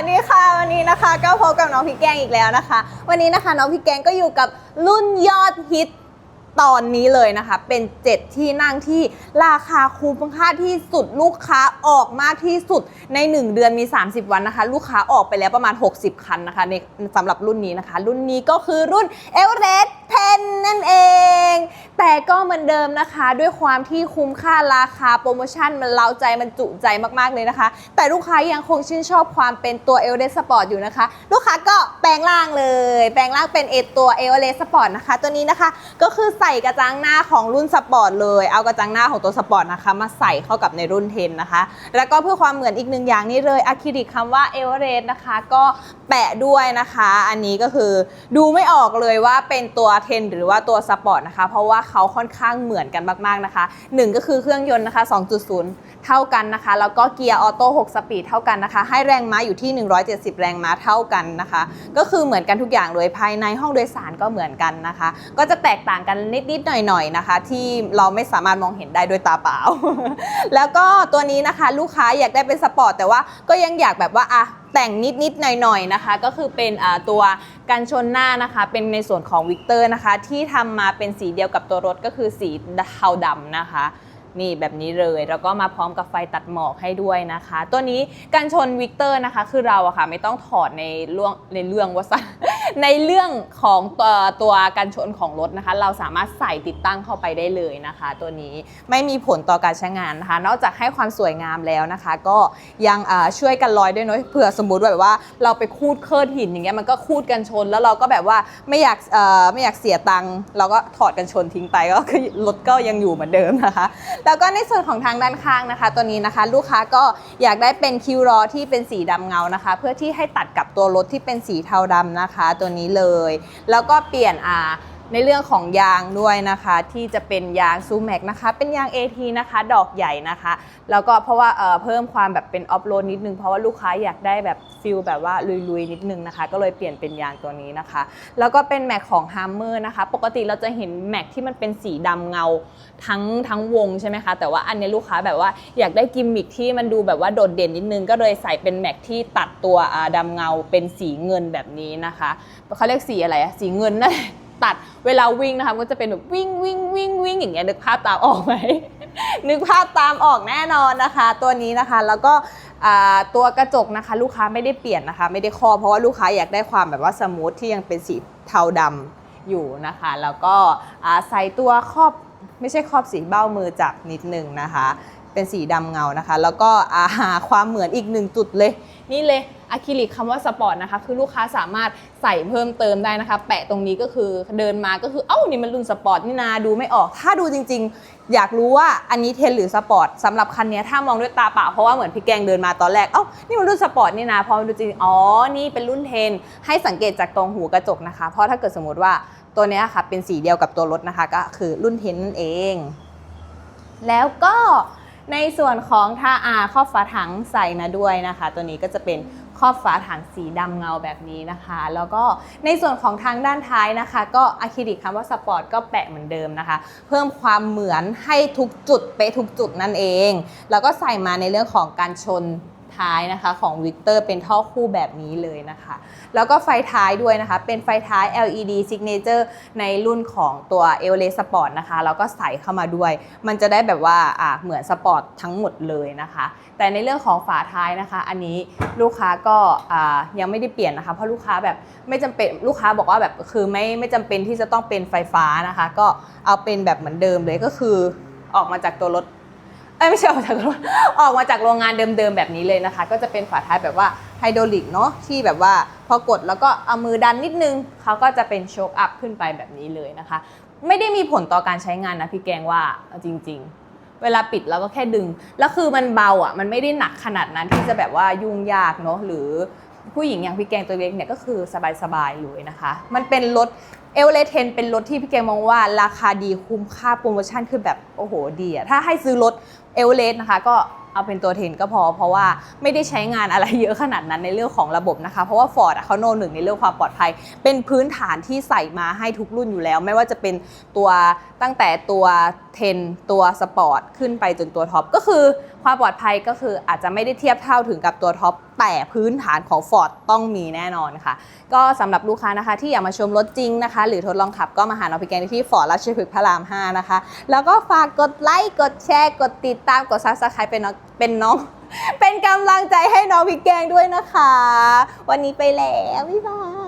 วัสดีค่ะ วันนี้นะคะก็พบกับน้องพี่แกงอีกแล้วนะคะ วันนี้นะคะน้องพี่แกงก็อยู่กับรุ่นยอดฮิตตอนนี้เลยนะคะ เป็น 7 ที่นั่งที่ราคาคุ้มค่าที่สุดลูกค้าออกมากที่สุดใน 1 เดือนมี 30 วันนะคะ ลูกค้าออกไปแล้วประมาณ 60 คันนะคะในสำหรับรุ่นนี้นะคะ รุ่นนี้ก็คือรุ่น e v e r e s t 10 นั่นเอง แต่ก็เหมือนเดิมนะคะ ด้วยความที่คุ้มค่าราคาโปรโมชั่นมันเล้าใจมันจุใจมากๆเลยนะคะ แต่ลูกค้ายังคงชื่นชอบความเป็นตัว e v e r e s t Sport อยู่นะคะ ลูกค้าก็แปลงร่างเลย แปลงร่างเป็นเอตัว e v e r e s t Sport นะคะ ตัวนี้นะคะก็คือใส่กระจังหน้าของรุ่นสปอร์ตเลย เอากระจังหน้าของตัวสปอร์ตนะคะมาใส่เข้ากับในรุ่น10นนะคะ แล้วก็เพื่อความเหมือนอีกหนึ่งอย่างนี่เลยอะคริลิกคำว่า e v e r e s t นะคะ ก็แปะด้วยนะคะ อันนี้ก็คือดูไม่ออกเลยว่าเป็นตัว10หรือว่าตัวสปอร์ตนะคะ เพราะว่าเขาค่อนข้างเหมือนกันมากๆนะคะหนึ่งก็คือเครื่องยนต์นะคะ 2.0 เท่ากันนะคะ แล้วก็เกียร์ออโต้6สปีดเท่ากันนะคะ ให้แรงม้าอยู่ที่ 170 แรงม้าเท่ากันนะคะ ก็คือเหมือนกันทุกอย่างเลยภายในห้องโดยสารก็เหมือนกันนะคะ ก็จะแตกต่างกันนิดๆหน่อยๆนะคะ ที่เราไม่สามารถมองเห็นได้ด้วยตาเปล่า แล้วก็ตัวนี้นะคะลูกค้าอยากได้เป็นสปอร์ตแต่ว่าก็ยังอยากแบบว่าอะแต่งนิดๆหน่อยๆนะคะ ก็คือเป็นตัวกันชนหน้านะคะ เป็นในส่วนของวิกเตอร์นะคะ ที่ทำมาเป็นสีเดียวกับตัวรถก็คือสีเทาดำนะคะนี่แบบนี้เลยแล้วก็มาพร้อมกับไฟตัดหมอกให้ด้วยนะคะ ตัวนี้กันชนวิกเตอร์นะคะ คือเราอะค่ะไม่ต้องถอดในเรื่องในเรื่องวัสดุ ในเรื่องของตัวตัวกันชนของรถนะคะ เราสามารถใส่ติดตั้งเข้าไปได้เลยนะคะ ตัวนี้ไม่มีผลต่อการใช้งานนะคะ นอกจากให้ความสวยงามแล้วนะคะ ก็ยังช่วยกันลอยด้วยเนาะเผื่อสมมุติแบบว่าเราไปคูดเคิร์ดหินอย่างเงี้ยมันก็คูดกันชน แล้วเราก็แบบว่าไม่อยากไม่อยากเสียตังค์เราก็ถอดกันชนทิ้งไปก็คือรถก็ยังอยู่เหมือนเดิมนะคะ แล้วก็ในส่วนของทางด้านข้างนะคะ ตัวนี้นะคะ ลูกค้าก็อยากได้เป็นคิวรอที่เป็นสีดำเงานะคะ เพื่อที่ให้ตัดกับตัวรถที่เป็นสีเทาดำนะคะตัวนี้เลย แล้วก็เปลี่ยนอ่า ในเรื่องของยางด้วยนะคะ ที่จะเป็นยางซูแม็กนะคะ เป็นยาง AT นะคะ ดอกใหญ่นะคะ แล้วก็เพราะว่าเเพิ่มความแบบเป็นออฟโรดนิดนึง เพราะว่าลูกค้าอยากได้แบบฟิลแบบว่าลุยๆนิดนึงนะคะ ก็เลยเปลี่ยนเป็นยางตัวนี้นะคะ แล้วก็เป็นแม็กของ Hammer นะคะ ปกติเราจะเห็นแม็กที่มันเป็นสีดำเงาทั้งทั้งวงใช่ไหมคะ แต่ว่าอันนี้ลูกค้าแบบว่าอยากได้กิมมิคที่มันดูแบบว่าโดดเด่นนิดนึง ก็เลยใส่เป็นแม็กที่ตัดตัวอ่าดำเงาเป็นสีเงินแบบนี้นะคะเขาเรียกสีอะไรอะสีเงินนั่นแหละ ตัด เวลาวิ่งนะคะก็จะเป็นแบบวิ่งวิ่งวิ่งวิ่งอย่างเงี้ยนึกภาพตามออกไหม นึกภาพตามออกแน่นอนนะคะ ตัวนี้นะคะแล้วก็ตัวกระจกนะคะ ลูกค้าไม่ได้เปลี่ยนนะคะ ไม่ได้ครอบเพราะว่าลูกค้าอยากได้ความแบบว่าสมูทที่ยังเป็นสีเทาดำอยู่นะคะ แล้วก็ใส่ตัวครอบไม่ใช่ครอบสีเบ้ามือจับนิดนึงนะคะ เป็นสีดำเงานะคะ แล้วก็อาหาความเหมือนอีกหนึ่งจุดเลย นี่เลยอะคริลิกคำว่าสปอร์ตนะคะ คือลูกค้าสามารถใส่เพิ่มเติมได้นะคะ แปะตรงนี้ก็คือเดินมาก็คือ เอ้า นี่มันรุ่นสปอร์ตนี่นาดูไม่ออก ถ้าดูจริง ๆ อยากรู้ว่าอันนี้เทนหรือสปอร์ตสำหรับคันนี้ถ้ามองด้วยตาเปล่าเพราะว่าเหมือนพี่แกงเดินมาตอนแรก เอ้า นี่มันรุ่นสปอร์ตนี่นาพอมาดูจริง อ๋อ นี่เป็นรุ่นเทน ให้สังเกตจากตรงหูกระจกนะคะ เพราะถ้าเกิดสมมติว่าตัวนี้ค่ะเป็นสีเดียวกับตัวรถนะคะ ก็คือรุ่นเทนนั่นเอง แล้วก็ ในส่วนของท่าอาครอบฝาถังใส่มาด้วยนะคะ ตัวนี้ก็จะเป็นครอบฝาถังสีดำเงาแบบนี้นะคะ แล้วก็ในส่วนของทางด้านท้ายนะคะ ก็อะคริลิกคำว่าสปอร์ตก็แปะเหมือนเดิมนะคะ เพิ่มความเหมือนให้ทุกจุดเป๊ะทุกจุดนั่นเอง แล้วก็ใส่มาในเรื่องของการชน ท้ายนะคะของวิกเตอร์เป็นท่อคู่แบบนี้เลยนะคะ แล้วก็ไฟท้ายด้วยนะคะ เป็นไฟท้าย LED Signature ในรุ่นของตัว e v e r e s t Sport นะคะ แล้วก็ใส่เข้ามาด้วย มันจะได้แบบว่าอะเหมือนสปอร์ตทั้งหมดเลยนะคะ แต่ในเรื่องของฝาท้ายนะคะ อันนี้ลูกค้าก็อ่ายังไม่ได้เปลี่ยนนะคะ เพราะลูกค้าแบบไม่จำเป็นลูกค้าบอกว่าแบบคือไม่ไม่จำเป็นที่จะต้องเป็นไฟฟ้านะคะ ก็เอาเป็นแบบเหมือนเดิมเลยก็คือออกมาจากตัวรถ เอ้ยไม่ใช่ออกจากรถ ออกมาจากโรงงานเดิมๆแบบนี้เลยนะคะ ก็จะเป็นฝาท้ายแบบว่าไฮดรอลิกเนาะที่แบบว่าพอกดแล้วก็เอามือดันนิดนึงเขาก็จะเป็นโชคอัพขึ้นไปแบบนี้เลยนะคะ ไม่ได้มีผลต่อการใช้งานนะพี่แกงว่าจริง ๆ เวลาปิดเราก็แค่ดึง แล้วคือมันเบาอะมันไม่ได้หนักขนาดนั้นที่จะแบบว่ายุ่งยากเนาะหรือ ผู้หญิงอย่างพี่แกงตัวเล็กเนี่ยก็คือสบายๆเลยนะคะ มันเป็นรถเอลเลเทนเป็นรถที่พี่แกงมองว่าราคาดีคุ้มค่าโปรโมชั่นคือแบบโอ้โหดีอะถ้าให้ซื้อรถเอลเลสนะคะก็เอาเป็นตัวเทนก็พอ เพราะว่าไม่ได้ใช้งานอะไรเยอะขนาดนั้นในเรื่องของระบบนะคะ เพราะว่า Ford อะเขาโนหนึ่งในเรื่องความปลอดภัย เป็นพื้นฐานที่ใส่มาให้ทุกรุ่นอยู่แล้ว ไม่ว่าจะเป็นตัวตั้งแต่ตัวเทนตัวสปอร์ตขึ้นไปจนตัวท็อปก็คือ ความปลอดภัยก็คืออาจจะไม่ได้เทียบเท่าถึงกับตัวท็อปแต่พื้นฐานของ Ford ต้องมีแน่นอนค่ะ ก็สำหรับลูกค้านะคะ ที่อยากมาชมรถจริงนะคะ หรือทดลองขับก็มาหาน้องพี่แกงที่ฟอร์ดราชพฤกษ์พระราม 5 นะคะ แล้วก็ฝากกดไลค์กดแชร์กดติดตามกดซับสไครป์เป็นน้องเป็นน้อง เป็นกำลังใจให้น้องพีแกงด้วยนะคะ วันนี้ไปแล้วบ๊ายบาย